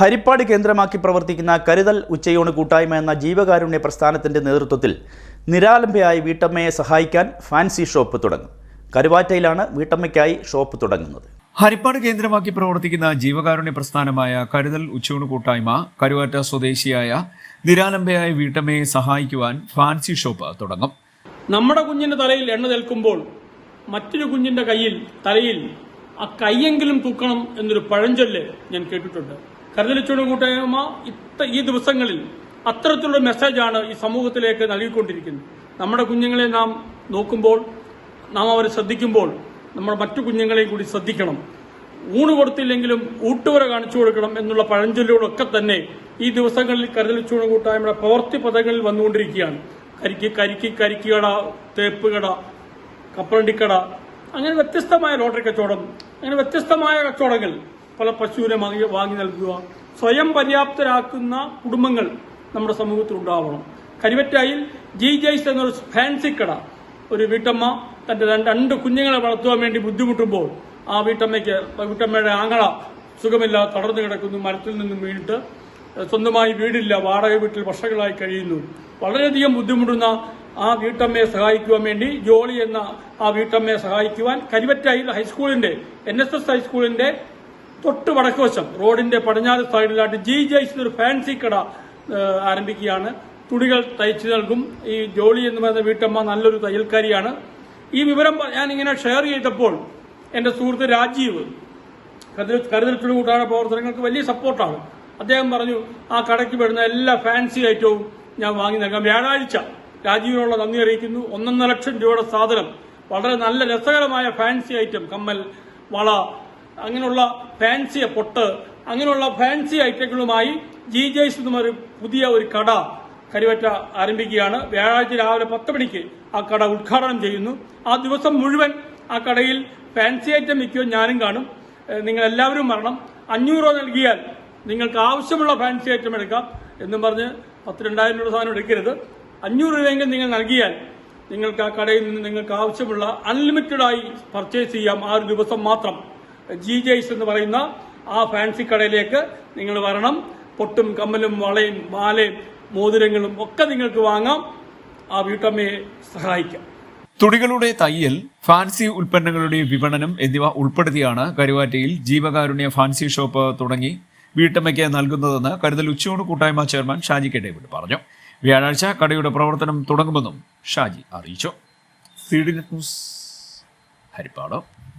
ഹരിപ്പാട് കേന്ദ്രമാക്കി പ്രവർത്തിക്കുന്ന കരുതൽ ഉച്ചയൂണ് കൂട്ടായ്മ എന്ന ജീവകാരുണ്യ പ്രസ്ഥാനത്തിന്റെ നേതൃത്വത്തിൽ നിരാലംബയായ വീട്ടമ്മയെ സഹായിക്കാൻ ഫാൻസി ഷോപ്പ് തുടങ്ങും. കരുവാറ്റയിലാണ് വീട്ടമ്മയ്ക്കായി ഷോപ്പ് തുടങ്ങുന്നത്. ഹരിപ്പാട് കേന്ദ്രമാക്കി പ്രവർത്തിക്കുന്ന ജീവകാരുണ്യ പ്രസ്ഥാനമായ കരുതൽ ഉച്ചയൂണ് കൂട്ടായ്മ കരുവാറ്റ സ്വദേശിയായ നിരാലംബയായ വീട്ടമ്മയെ സഹായിക്കുവാൻ ഫാൻസി ഷോപ്പ് തുടങ്ങും. നമ്മുടെ കുഞ്ഞിന്റെ തലയിൽ എണ്ണ നിൽക്കുമ്പോൾ മറ്റൊരു കുഞ്ഞിന്റെ കയ്യിൽ തലയിൽ ആ കൈയെങ്കിലും തൂക്കണം എന്നൊരു പഴഞ്ചൊല്ല് ഞാൻ കേട്ടിട്ടുണ്ട്. കരുതലിച്ചോട് കൂട്ടായ്മ ഇത്ത ഈ ദിവസങ്ങളിൽ അത്തരത്തിലുള്ള മെസ്സേജാണ് ഈ സമൂഹത്തിലേക്ക് നൽകിക്കൊണ്ടിരിക്കുന്നത്. നമ്മുടെ കുഞ്ഞുങ്ങളെ നാം നോക്കുമ്പോൾ നാം അവരെ ശ്രദ്ധിക്കുമ്പോൾ നമ്മൾ മറ്റു കുഞ്ഞുങ്ങളെയും കൂടി ശ്രദ്ധിക്കണം. ഊണ് കൊടുത്തില്ലെങ്കിലും ഊട്ടുവര കാണിച്ചു കൊടുക്കണം എന്നുള്ള പഴഞ്ചൊല്ലുകളൊക്കെ തന്നെ ഈ ദിവസങ്ങളിൽ കരുതലിച്ചൂണ് കൂട്ടായ്മയുടെ പ്രവർത്തി പദങ്ങളിൽ വന്നുകൊണ്ടിരിക്കുകയാണ്. കരിക്ക് കരിക്ക് കരിക്കുകട തേപ്പ് കട കപ്പലണ്ടിക്കട അങ്ങനെ വ്യത്യസ്തമായ ലോട്ടറി കച്ചവടം അങ്ങനെ വ്യത്യസ്തമായ കച്ചവടങ്ങൾ പല പശുവിനെ വാങ്ങി നൽകുക. സ്വയം പര്യാപ്തരാക്കുന്ന കുടുംബങ്ങൾ നമ്മുടെ സമൂഹത്തിൽ ഉണ്ടാവണം കരിവറ്റായിൽ ജി ജയ്സ് എന്നൊരു ഫാൻസി കട. ഒരു വീട്ടമ്മ തന്റെ രണ്ട് കുഞ്ഞുങ്ങളെ വളർത്തുവാൻ വേണ്ടി ബുദ്ധിമുട്ടുമ്പോൾ ആ വീട്ടമ്മയ്ക്ക് വീട്ടമ്മയുടെ ആങ്ങള സുഖമില്ല തളർന്നു കിടക്കുന്നു. മരത്തിൽ നിന്നും വീണിട്ട് സ്വന്തമായി വീടില്ല. വാടക വീട്ടിൽ വർഷങ്ങളായി കഴിയുന്നു. വളരെയധികം ബുദ്ധിമുട്ടുന്ന ആ വീട്ടമ്മയെ സഹായിക്കുവാൻ വേണ്ടി ജോളി എന്ന ആ വീട്ടമ്മയെ സഹായിക്കുവാൻ കരിവറ്റായിൽ ഹൈസ്കൂളിന്റെ എൻ എസ് എസ് ഹൈസ്കൂളിന്റെ തൊട്ട് വടക്കുവശം റോഡിന്റെ പടിഞ്ഞാറ് സൈഡിലായിട്ട് ജി ജയ്സ് ഒരു ഫാൻസി കട ആരംഭിക്കുകയാണ്. തുണികൾ തയ്ച്ചു നൽകും. ഈ ജോളി എന്ന് പറയുന്ന വീട്ടമ്മ നല്ലൊരു തയ്യൽക്കാരിയാണ്. ഈ വിവരം ഞാൻ ഇങ്ങനെ ഷെയർ ചെയ്തപ്പോൾ എന്റെ സുഹൃത്ത് രാജീവ് കരുതൽ കരുതൽ കൂട്ടായ പ്രവർത്തനങ്ങൾക്ക് വലിയ സപ്പോർട്ടാണ് അദ്ദേഹം പറഞ്ഞു ആ കടയ്ക്ക് വരുന്ന എല്ലാ ഫാൻസി ഐറ്റവും ഞാൻ വാങ്ങി നൽകാം. വ്യാഴാഴ്ച രാജീവിനുള്ള നന്ദി അറിയിക്കുന്നു. ഒന്നൊന്നര ലക്ഷം രൂപയുടെ സാധനം. വളരെ നല്ല രസകരമായ ഫാൻസി ഐറ്റം കമ്മൽ വള അങ്ങനെയുള്ള ഫാൻസി പൊട്ട് അങ്ങനെയുള്ള ഫാൻസി ഐറ്റങ്ങളുമായി ജി ജെ എന്ന ഒരു പുതിയ ഒരു കട കരുവറ്റ ആരംഭിക്കുകയാണ്. വ്യാഴാഴ്ച രാവിലെ പത്ത് മണിക്ക് ആ കട ഉദ്ഘാടനം ചെയ്യുന്നു. ആ ദിവസം മുഴുവൻ ആ കടയിൽ ഫാൻസി ഐറ്റം വിൽക്കുകയും ഞാനും കാണും. നിങ്ങൾ എല്ലാവരും വരണം. അഞ്ഞൂറ് രൂപ നൽകിയാൽ നിങ്ങൾക്ക് ആവശ്യമുള്ള ഫാൻസി ഐറ്റം എടുക്കാം എന്നും പറഞ്ഞ് പത്ത് രണ്ടായിരം രൂപ സാധനം എടുക്കരുത്. അഞ്ഞൂറ് രൂപയെങ്കിലും നിങ്ങൾ നൽകിയാൽ നിങ്ങൾക്ക് ആ കടയിൽ നിന്ന് നിങ്ങൾക്ക് ആവശ്യമുള്ള അൺലിമിറ്റഡായി പർച്ചേസ് ചെയ്യാം ആ ഒരു ദിവസം മാത്രം. ജി ജെയ്സ് എന്ന് പറയുന്ന ആ ഫാൻസി കടയിലേക്ക് നിങ്ങൾ വരണം. പൊട്ടും കമ്മലും വളയും മാലയും മോതിരങ്ങളും ഒക്കെ നിങ്ങൾക്ക് വാങ്ങാം. ആ വീട്ടമ്മയെ സഹായിക്കാം. തുണികളുടെ തയ്യൽ ഫാൻസി ഉൽപ്പന്നങ്ങളുടെ വിപണനം എന്നിവ ഉൾപ്പെടുത്തിയാണ് കരുവാറ്റയിൽ ജീവകാരുണ്യ ഫാൻസി ഷോപ്പ് തുടങ്ങി വീട്ടമ്മയ്ക്ക് നൽകുന്നതെന്ന് കരുതൽ ഉച്ചയൂണ് കൂട്ടായ്മ ചെയർമാൻ ഷാജി കെ ഡേവിഡ് പറഞ്ഞു. വ്യാഴാഴ്ച കടയുടെ പ്രവർത്തനം തുടങ്ങുമെന്നും ഷാജി അറിയിച്ചു. C D news Harippad.